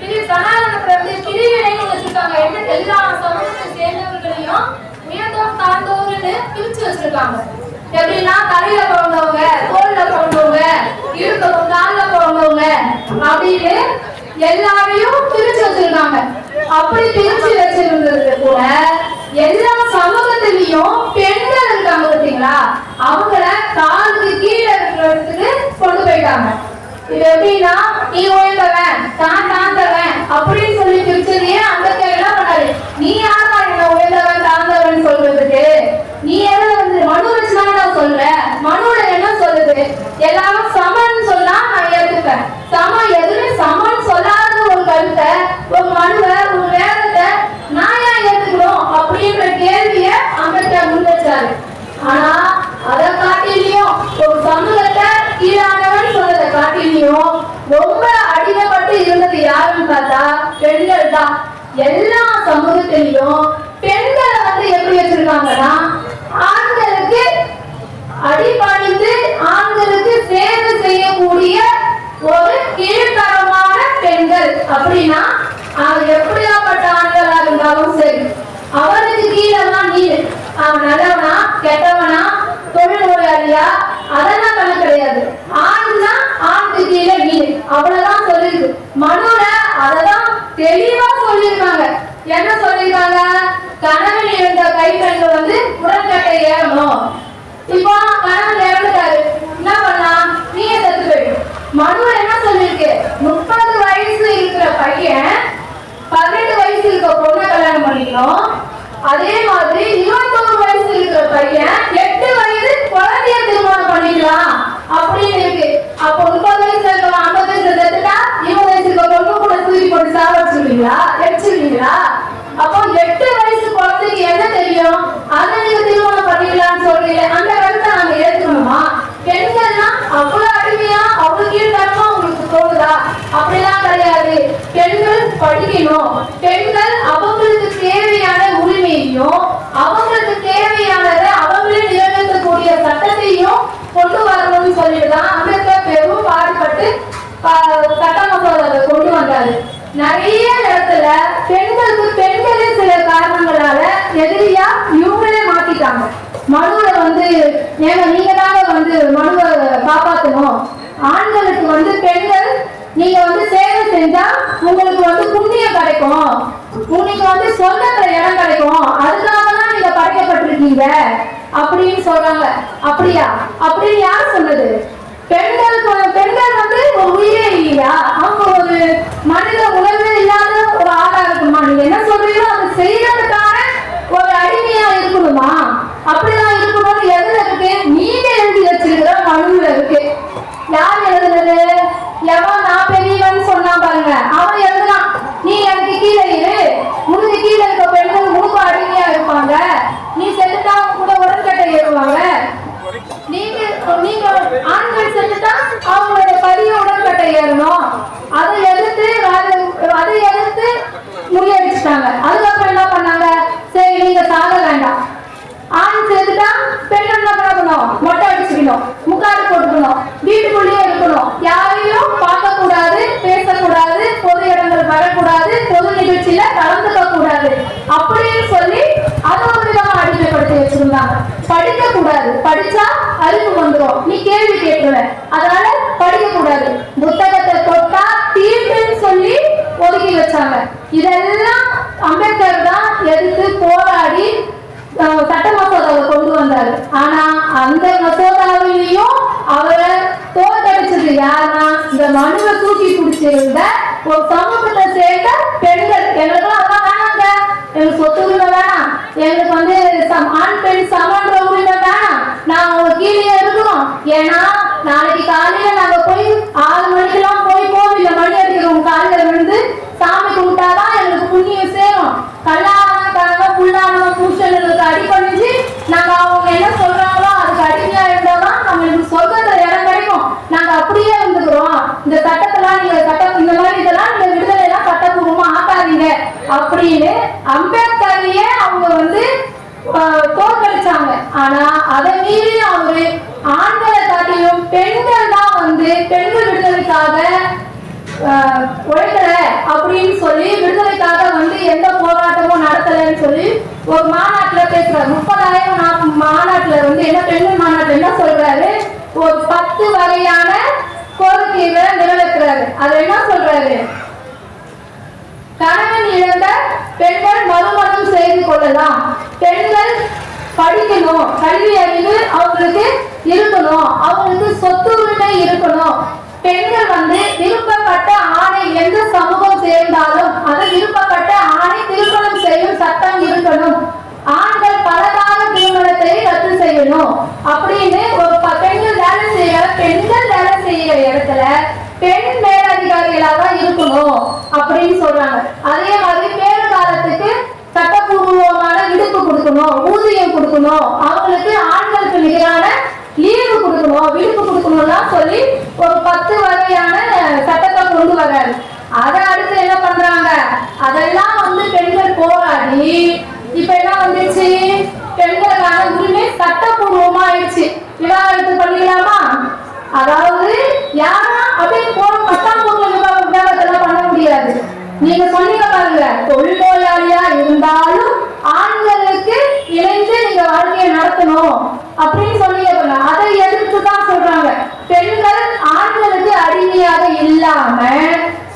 பிரி சனாதனத்துல வந்து பிரிவினைன்னு வச்சிருக்காங்க. என்ன எல்லா சமூகத்தை சேர்ந்தவர்களையும் உயர்ந்தோர் தாழ்ந்தோர்னு பிரிச்சு வச்சிருக்காங்க. எப்படின்னா தலையில பிறந்தவங்க தோல்ல பிறந்தவங்க இடுக்க கால்ல பிறந்தவங்க அப்படின்னு எல்லாரையும் பிரிச்சு வச்சிருக்காங்க. அப்படி பிரிச்சு வச்சிருந்தது கூட எல்லா சமூகத்திலையும் பெண்கள் இருக்காங்க பார்த்தீங்களா? அவங்கள காலுக்கு கீழே இருக்கிற இடத்துக்கு கொண்டு போயிட்டாங்க. இது எப்படின்னா நீ உயர்ந்தவன் தான் தாழ்ந்தவன் அப்படின்னு சொல்லி பிரிச்சது ஏன் அந்த என்ன பண்ணாரு? நீ யார் என்ன உயர்ந்தவன் தாழ்ந்தவன் சொல்றதுக்கு நீ எதை வந்து மனு வச்சுதான் நான் சொல்றேன் மனுல என்ன சொல்லுது எல்லாரும் சமன் சொன்னா நான் ஏத்துப்பேன் சமம் எதுவுமே சமன் சொல்லாத ஒரு கருத்தை ஒரு மனுவை ஒரு வேதத்தை நான் ஏன் ஏத்துக்கணும் அப்படின்ற கேள்விய அம்பேத்கர் முன் வச்சாரு ஆனா அதை காட்டிலையும் ஒரு சமூகத்தை கீழானவன் சொன்னதை காட்டிலையும் ரொம்ப அடிமைப்பட்டு இருந்தது யாருன்னு பார்த்தா பெண்கள் தான் எல்லா சமூகத்திலையும் பெண்களை வந்து எப்படி வச்சிருக்காங்கன்னா ஆண்களுக்கு அடிபணிந்து ஆண்களுக்கு சேவை செய்யக்கூடிய ஒரு கீழ்த்தரமான பெண்கள். அப்படின்னா அவர் எப்படியாப்பட்ட ஆண்களா இருந்தாலும் சரி அவனுக்கு கீழெல்லாம் நீ அவன் நல்லவனா கெட்டவனா தொழில் நோயாளியா? அதெல்லாம் கணக்கு கிடையாது. ஆண்னா ஆணுக்கு கீழே நீ. அவ்வளவுதான் சொல்லிருக்கு. மனுல அதெல்லாம் தெளிவா சொல்லியிருக்காங்க. என்ன சொல்லியிருக்காங்க? கணவன் இருந்த கைப்பெண்கள் வந்து உடன்கட்டை ஏறணும். இப்போ கணவன் இறந்துட்டாரு. என்ன பண்ணலாம்? நீயே செத்து போயிடும் மனுவை என்ன சொல்லிருக்கு முப்பது வயசு இருக்கிற பையன் பதினெட்டு வயசு இருக்க பொண்ணை கல்யாணம் பண்ணிக்கணும். அதே மாதிரி இருபத்தோரு வயசு இருக்கிற பையன் எட்டு வயது குழந்தைய திருமணம் பண்ணிக்கலாம் அப்படின்னு இருக்கு அப்போ முப்பது வயசுல இருக்க ஐம்பது வயசுல செத்துட்டா இருபது வயசு இருக்க பொண்ணு கூட தூக்கி போட்டு சாவடிச்சிருவீங்களா எரிச்சிருவீங்களா அப்போ எட்டு வயசு குழந்தைக்கு என்ன தெரியும்? அதை நீங்க திருமணம் பண்ணிக்கலாம்னு சொல்றீங்க. அந்த கருத்தை நாங்க ஏத்துக்கணுமா? பெண்கள்னா அவ்வளவு அடிமையா அவ்வளவு கீழ்த்தரமா உங்களுக்கு தோணுதா? அப்படிலாம் கிடையாது. பெண்கள் படிக்கணும். பெண்கள் அவங்களுக்கு தேவையான உரிமையையும் அவங்களுக்கு தேவையானதை அவங்களே நிறைவேற்றக்கூடிய சட்டத்தையும் கொண்டு வரணும்னு சொல்லிட்டு தான் அம்பேத்கர் பெரும் பாடுபட்டு ப- சட்ட மசோதாவை கொண்டு வந்தாரு. நிறைய பெண்களுக்கு பெண்களே சில காரணங்களால எதிரியா இவங்களே மாத்திட்டாங்க. மனுவை வந்து ஏங்க நீங்க தாங்க வந்து மனுவை காப்பாத்தணும். ஆண்களுக்கு வந்து பெண்கள் நீங்க வந்து சேவை செஞ்சா உங்களுக்கு வந்து புண்ணியம் கிடைக்கும். உங்களுக்கு வந்து சொந்தத்துல இடம் கிடைக்கும். அதுக்காக தான் நீங்க படைக்கப்பட்டிருக்கீங்க. அப்படின்னு சொல்றாங்க. அப்படியா? அப்படின்னு யார் சொன்னது? பெண்களுக்கு பெண்கள் வந்து ஒரு உயிரே இல்லையா? அவங்க ஒரு மனித உணர்வே இல்லாத நீங்க என்ன சொல்றீங்களோ அதை செய்யறதுக்கான ஒரு அடிமையா இருக்கணுமா? அப்படிதான் இருக்கணும்னு எதுல இருக்கு நீங்க எழுதி வச்சிருக்கிற மனுவில் இருக்கு. யார் எழுதுனது? எவன்? நான் பெரியவன் சொன்னா பாருங்க. அவன் எழுதுனான் நீ எனக்கு கீழே இரு உனக்கு கீழே இருக்க பெண்கள் உனக்கு அடிமையா இருப்பாங்க நீ செத்துட்டா அவங்க கூட உடன்கட்டை ஏறுவாங்க நீங்க நீங்க ஆண்கள் செத்துட்டா அவங்களோட பரிய உடன்கட்டை ஏறணும் அதை எதிர்த்து அதை- அதை எதிர்த்து முறியடிச்சுட்டாங்க அதுக்கப்புறம் என்ன பண்ணாங்க சரி நீங்க சாக வேண்டாம் ஆண் செத்துட்டா பெண் என்ன பண்ணணும் மொட்டை அடிச்சுக்கணும் முக்காடு போட்டுக்கணும் வீட்டுக்குள்ளேயே இருக்கணும் யாரையும் பார்க்க கூடாது பேசக்கூடாது பொது இடங்கள் வரக்கூடாது பொது நிகழ்ச்சியில கலந்துக்க கூடாது அப்படின்னு சொல்லி அது ஒரு விதமா அடிமைப்படுத்தி வச்சிருந்தாங்க படிக்க கூடாது படிச்சா அறிவு வந்துடும் நீ கேள்வி கேட்கல அதனால படிக்க கூடாது புத்தகத்தை தொட்டா தீர்ப்புன்னு சொல்லி ஒதுக்கி வச்சாங்க இதெல்லாம் அம்பேத்கர் தான் எதிர்த்து போராடி சட்ட மசோதாவை கொண்டு வந்தாரு. ஆனா அந்த மசோதாவிலையும் அவரை தோற்கடிச்சது யாருன்னா இந்த மனுவை தூக்கி பிடிச்சிருந்த ஒரு சமூகத்தை சேர்ந்த பெண்கள். எங்களுக்கெல்லாம் அதெல்லாம் வேணாங்க. எங்களுக்கு சொத்து உரிமை வேணாம். எங்களுக்கு வந்து ஆண் பெண் சமன்ற உரிமை வேணாம். நான் அவங்க கீழே இருக்கணும். ஏன்னா நாளைக்கு காலையில நாங்க போய் ஆறு மணிக்கெல்லாம் நாங்க அவங்க என்ன சொல்றாங்களோ அதுக்கு அடிமையா இருந்தாதான் நம்மளுக்கு சொர்க்கத்துல இடம் கிடைக்கும். நாங்க அப்படியே இருந்துக்கிறோம். இந்த சட்டத்தெல்லாம் நீங்க சட்ட இந்த மாதிரி இதெல்லாம் நீங்க விடுதலை எல்லாம் சட்டபூர்வமா ஆக்காதீங்க. அப்படின்னு அம்பேத்கரையே அவங்க வந்து தோற்கடிச்சாங்க. ஆனா அதை மீறி அவரு ஆண்களை காட்டிலும் பெண்கள் தான் வந்து பெண்கள் விடுதலைக்காக உழைக்கல அப்படின்னு சொல்லி விடுதலைக்காக வந்து எந்த போராட்டமும் நடத்தலைன்னு சொல்லி ஒரு மாநாட்டுல பேசுறாரு. முப்பதாயிரம் மாநாட்டுல வந்து என்ன பெண்கள் மாநாட்டுல என்ன சொல்றாரு? ஒரு பத்து வகையான கோரிக்கைகளை நிறைவேற்றுறாரு. அது என்ன சொல்றாரு? கணவன் இழந்த பெண்கள் மறுமணம் செய்து கொள்ளலாம். பெண்கள் படிக்கணும். கல்வி அறிவு அவங்களுக்கு இருக்கணும். அவங்களுக்கு சொத்து உரிமை இருக்கணும். பெண்கள் வந்து விருப்பப்பட்ட ஆணை எந்த சமூகம் சேர்ந்தாலும் அது விருப்பப்பட்ட ஆணை திருமணம் செய்யும் சட்டம் இருக்கணும். ஆண்கள் பலதாக திருமணத்தை ரத்து செய்யணும். அப்படின்னு ஒரு ப- பெண்கள் வேலை செய்யற பெண்கள் வேலை செய்யற இடத்துல பெண் மேலதிகாரிகளாக தான் இருக்கணும் அப்படின்னு சொல்றாங்க. அதே மாதிரி பேரு காலத்துக்கு சட்டப்பூர்வமான விடுப்பு கொடுக்கணும் ஊதியம் கொடுக்கணும். அவங்களுக்கு ஆண்களுக்கு நிகரான லீவு கொடுக்கணும் விடுப்பு கொடுக்கணும்லாம் சொல்லி ஒரு பத்து கொண்டு அதை அடுத்து என்ன பண்றாங்க? அதெல்லாம் வந்து பெண்கள் போராடி இப்ப என்ன வந்துச்சு? பெண்களுக்கான உரிமை சட்டப்பூர்வமா ஆயிடுச்சு. விவாகரத்து பண்ணிக்கலாமா அதாவது யாரா? அப்படியே பத்தாம் பத்தாம்பூர்ல விவாகரத்தெல்லாம் பண்ண முடியாது. நீங்க சொன்னீங்க பாருங்க. தொழிலாளியா இருந்தாலும் ஆண்களுக்கு இணைந்து நீங்க வாழ்க்கையை நடத்தணும் அப்படின்னு சொன்னீங்க. பாருங்க அதை எதிர்த்து தான் சொல்றாங்க. பெண்கள் ஆண்களுக்கு அடிமையாக இல்லாம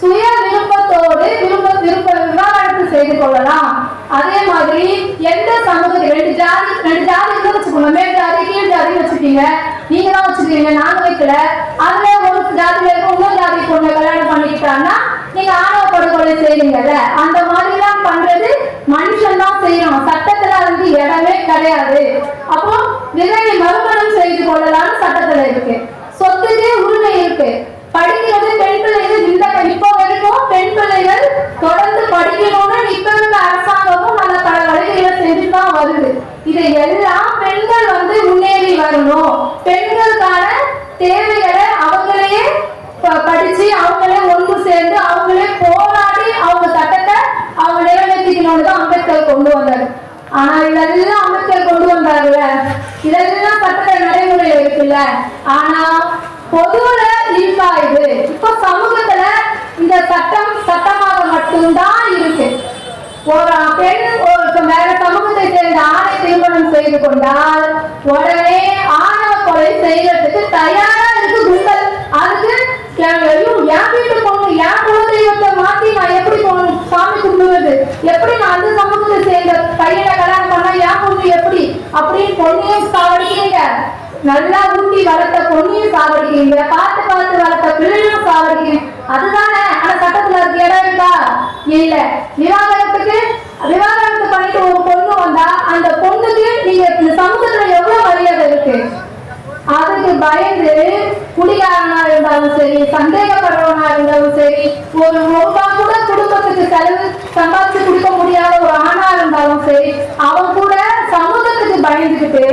சுய விருப்பத்தோடு விருப்ப விருப்ப விவாகரத்து செய்து கொள்ளலாம் அதே மாதிரி எந்த சமூகத்தில் ரெண்டு ஜாதி ரெண்டு ஜாதி இருந்தா வச்சுக்கோங்க மேல் ஜாதி கீழ் ஜாதி வச்சுக்கீங்க நீங்க தான் குடும்பத்துல அதுல ஒரு ஜாதியில இருக்க இன்னொரு ஜாதி பொண்ணை கல்யாணம் பண்ணிக்கிட்டாங்கன்னா நீங்க ஆணவ படுகொலை செய்றீங்கல்ல அந்த எல்லாம் பண்றது மனுஷன் தான் செய்யணும். சட்டத்துல வந்து இடமே கிடையாது. அப்போ விதவை மறுமணம் செய்து கொள்ளலாம்னு சட்டத்துல இருக்கு. சொத்துக்கு உரிமை இருக்கு. படிக்கிறது பெண் பிள்ளைகள் இந்த இப்போ வரைக்கும் பெண் பிள்ளைகள் தொடர்ந்து படிக்கணும்னு இப்ப இருக்க அரசாங்கமும் நல்ல பல வழிகளை செஞ்சு தான் வருது. இதை எல்லாம் பெண்கள் வந்து முன்னேறி வரணும். பெண்களுக்கான தேவைகளை அவங்களையே ப- படிச்சு அவங்களே ஒன்று சேர்ந்து அவங்களே போராடி அவங்க சட்டத்தை அவங்க நிறைவேற்றிக்கணும்னு தான் அம்பேத்கர் கொண்டு வந்தாரு ஆனா இதெல்லாம் அம்பேத்கர் கொண்டு வந்தாருல்ல இதெல்லாம் சட்டத்தை நடைமுறையில ஆனா பொதுவுல இருக்கா இது. இப்ப சமூகத்துல இந்த சட்டம் சட்டமாக மட்டும்தான் இருக்கு. ஒரு பெண் ஒரு வேற சமூகத்தை சேர்ந்த ஆணை திருமணம் செய்து கொண்டால் உடனே ஆணவ கொலை செய்யறதுக்கு தயாரா இருக்கு கும்பல் அதுக்கு என் வீட்டு பொண்ணு என் குலதெய்வத்தை மாத்தி நான் எப்படி பொண்ணு சாமி கும்பிடுவது எப்படி நான் அந்த சமூகத்தை சேர்ந்த பையனை கல்யாணம் பண்ணா என் பொண்ணு எப்படி அப்படின்னு பொண்ணையும் சாவடிக்கிறீங்க நல்லா ஊட்டி வளர்த்த பொண்ணையும் சாவடிக்கிறீங்க. பார்த்து பார்த்து வளர்த்த பிள்ளையும் சாவடிக்கிறீங்க. அதுதானே? ஆனா சட்டத்துல அதுக்கு இடம் இருக்கா? இல்ல. விவாகரத்துக்கு விவாகரத்து பண்ணிட்டு ஒரு பொண்ணு வந்தா அந்த பொண்ணுக்கு நீங்க இந்த சமூகத்துல எவ்வளவு மரியாதை இருக்கு? அதுக்கு பயந்து குடிகாரனா இருந்தாலும் சரி சந்தேகப்படுறவனா இருந்தாலும் சரி ஒரு ரூபா கூட குடும்பத்துக்கு செலவு சம்பாதிச்சு கொடுக்க முடியாத ஒரு ஆணா இருந்தாலும் சரி அவன் கூட சமூகத்துக்கு பயந்துகிட்டு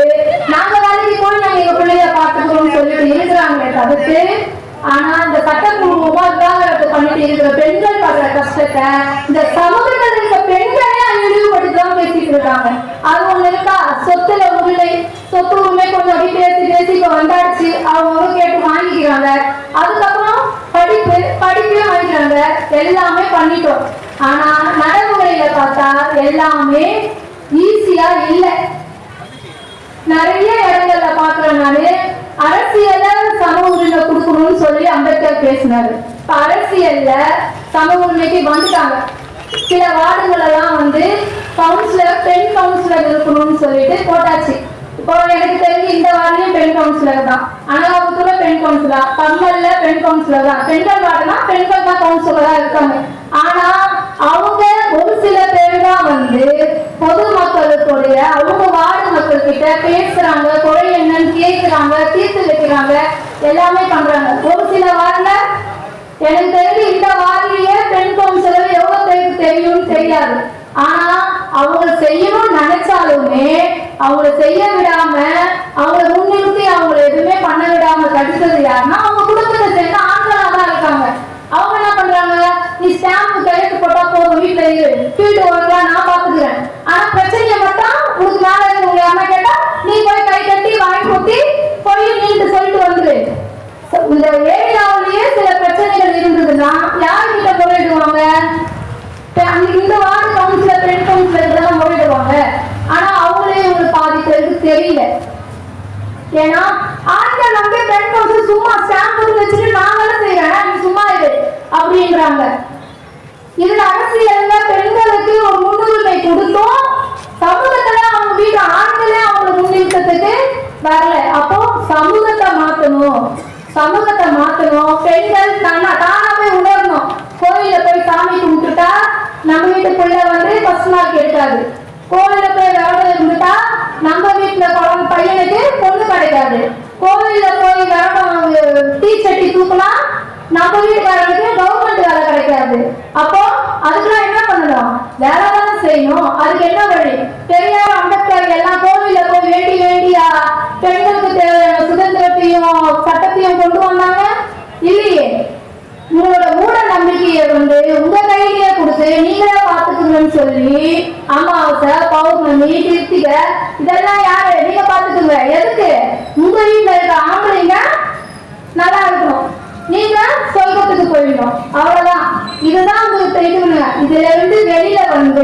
நாங்க வேலைக்கு போய் நாங்க எங்க பிள்ளைய பாத்துக்கிறோம்னு சொல்லிட்டு இருக்கிறாங்களே தவிர்த்து ஆனா இந்த சட்டப்பூர்வமா விவாகரத்து பண்ணிட்டு இருக்கிற பெண்கள் படுற கஷ்டத்தை இந்த சமூகத்தில் இருக்க பெண்களே இழிவுபடுத்திதான் பேசிட்டு இருக்காங்க. அது ஒண்ணு இருக்கா? சொத்துல உள்ளே சொத்து உண்மை கொஞ்சம் அப்படி பேசி பேசி இப்ப வந்தாச்சு. அவங்க கேட்டு வாங்கிக்கிறாங்க. அதுக்கப்புறம் படிப்பு படிப்பே வாங்கிக்கிறாங்க. எல்லாமே பண்ணிட்டோம். ஆனா நடைமுறையில பார்த்தா எல்லாமே ஈஸியா இல்லை. நிறைய இடங்கள்ல பாக்குறேன் நானு. அரசியல சம உரிமை கொடுக்கணும்னு சொல்லி அம்பேத்கர் பேசினாரு. இப்ப அரசியல்ல சம உரிமைக்கு வந்துட்டாங்க. சில வார்டுகள் எல்லாம் வந்து கவுன்சிலர் பெண் கவுன்சிலர் இருக்கணும்னு சொல்லிட்டு போட்டாச்சு. இப்போ எனக்கு தெரிஞ்சு இந்த வார்டுலயும் பெண் கவுன்சிலர் தான். அனகாபுத்தூர்ல பெண் கவுன்சிலர் பம்மல்ல பெண் கவுன்சிலர் தான். பெண்கள் வார்டுனா பெண்கள் தான் கவுன்சிலரா இருக்காங்க. ஆனா அவங்க ஒரு சில பேர் தான் வந்து பொதுமக்களுடைய அவங்க வார்டு மக்கள் கிட்ட பேசுறாங்க குறை என்னன்னு கேட்கிறாங்க தீர்த்து வைக்கிறாங்க எல்லாமே பண்றாங்க. ஒரு சில வார்டுல எனக்கு தெரிஞ்சு இந்த வார்டிலேயே பெண் கவுன்சிலர் எவ்வளவு பேருக்கு தெரியும்னு தெரியாது. ஆனா அவங்க செய்யணும்னு நினைச்சாலுமே அவங்கள செய்ய விடாம அவங்கள முன்னிறுத்தி அவங்கள எதுவுமே பண்ண விடாம தடுத்தது யாருன்னா அவங்க குடும்பத்தை சேர்ந்து ஆண்களா தான் இருக்காங்க. அவங்க என்ன பண்றாங்க? நீ ஸ்டாம்ப் கையெழுத்து போட்டா போதும் வீட்டுல இரு. ஃபீல்டு ஒர்க்லாம் நான் பாத்துக்கிறேன். ஆனா பிரச்சனையை மட்டும் உனக்கு மேல உங்க அம்மா கேட்டா நீ போய் கை கட்டி வாங்கி கொட்டி போய் நீட்டு சொல்லிட்டு வந்துரு. இந்த ஏரியாவிலேயே சில பிரச்சனைகள் இருந்ததுன்னா யார்கிட்ட முறையிடுவாங்க அந்த இந்த வாரம் கவுன்சிலர் பெண் கவுன்சிலர் தான் முறையிடுவாங்க ஆனா அவங்களே ஒரு பாதி பேருக்கு தெரியல. ஏன்னா ஆண்கள் வந்து பெண் வந்து சும்மா ஸ்டாம்ப் வச்சுட்டு நாங்களும் செய்யறேன் நீ சும்மா இரு அப்படின்றாங்க. இதுல அரசியல்ல பெண்களுக்கு ஒரு முன்னுரிமை கொடுத்தோம். சமூகத்துல அவங்க வீட்டு ஆண்களே அவங்க முன்னிறுத்தத்துக்கு வரல. அப்போ சமூகத்தை மாத்தணும். சமூகத்தை மாத்தணும். பெண்கள் தானா தானாவே உணரணும் கோயில போய் சாமி கும்பிட்டுட்டா நம்ம வீட்டு பிள்ளை வந்து ஃபர்ஸ்ட் மார்க் எடுக்காது கோவில்ல போய் விரதம் இருந்துட்டா நம்ம வீட்டுல குழந்தை பையனுக்கு பொண்ணு கிடைக்காது கோவில்ல போய் விரதம் தூக்கலாம் நம்ம வீட்டுக்காரங்களுக்கு கவர்மெண்ட் வேலை கிடைக்காது. அப்போ அதுக்கெல்லாம் என்ன பண்ணணும்? வேலை தானே செய்யணும். அதுக்கு என்ன வழி? பெரியார் அம்பேத்கர் எல்லாம் கோவில்ல போய் வேண்டி வேண்டியா? பெண்களுக்கு தேவையான சுதந்திரத்தையும் சட்டத்தையும் கொண்டு வந்தாங்க? இல்லையே. உங்களோட மூட நம்பிக்கையை வந்து உங்க கையிலேயே கொடுத்து நீங்களே பாத்துக்குங்கன்னு சொல்லி அமாவாசை பௌர்ணமி கிருத்திகை இதெல்லாம் யாரு? நீங்க பாத்துக்குங்க எதுக்கு? உங்க வீட்டுல இருக்க ஆம்பளைங்க நல்லா இருக்கணும் நீங்க சொர்க்கத்துக்கு போயிடணும். அவ்வளவுதான். இதுதான் உங்களுக்கு தெரியுங்க இதுல இருந்து வெளியில வந்து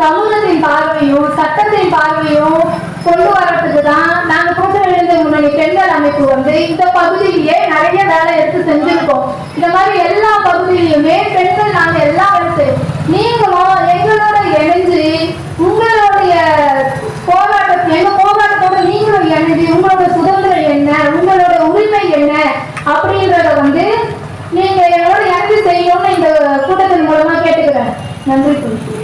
சமூகத்தின் பார்வையும் சட்டத்தின் பார்வையும் கொண்டு வர்றதுக்கு தான் நாங்க கூட்டம் எழுந்த முன்னணி பெண்கள் அமைப்பு வந்து இந்த பகுதியிலேயே நிறைய வேலை எடுத்து செஞ்சிருக்கோம். இந்த மாதிரி எல்லா பகுதியிலுமே பெண்கள் நாங்க எல்லா எடுத்து நீங்களும் எங்களோட இணைஞ்சு 那这个是